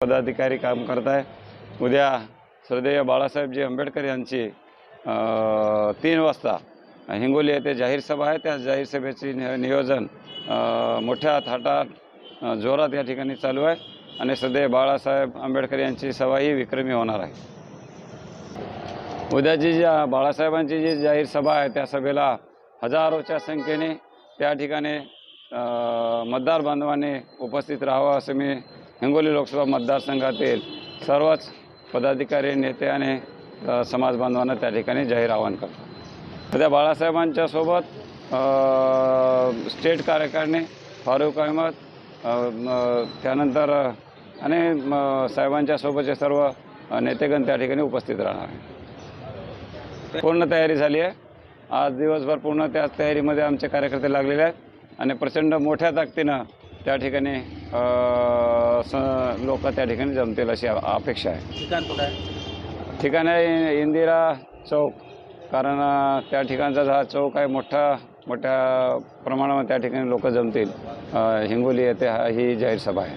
पदाधिकारी काम करत आहे उद्या श्रद्धेय बाळासाहेबजी आंबेडकर यांची तीन वाजता हिंगोली येथे जाहीर सभा आहे. त्या जाहीर सभेची नियोजन मोठ्या थाटात जोरात या ठिकाणी चालू आहे आणि सध्या बाळासाहेब आंबेडकर यांची सभा ही विक्रमी होणार आहे. उद्याची जी बाळासाहेबांची जी जाहीर सभा आहे त्या सभेला हजारोच्या संख्येने त्या ठिकाणी मतदार बांधवांनी उपस्थित राहावं असं मी हिंगोली लोकसभा मतदारसंघातील सर्वच पदाधिकारी नेते आणि समाज बांधवांना त्या ठिकाणी जाहीर आवाहन करतो. उद्या बाळासाहेबांच्या सोबत स्टेट कार्यकारिणी फारुख अहमद त्यानंतर आणि साहेबांच्या सोबतचे सर्व नेतेगण त्या ठिकाणी उपस्थित राहणार आहे पूर्ण तयारी झाली आहे. आज दिवसभर पूर्ण त्या तयारीमध्ये आमचे कार्यकर्ते लागलेले आहेत आणि प्रचंड मोठ्या ताकदीनं त्या ठिकाणी लोक त्या ठिकाणी जमतील अशी अपेक्षा आहे. ठिकाण कुठं आहे? ठिकाण आहे इंदिरा चौक. कारण त्या ठिकाणचा जो हा चौक आहे मोठा मोठ्या प्रमाणावर त्या ठिकाणी लोक जमतील. हिंगोली येथे हा ही जाहीर सभा आहे.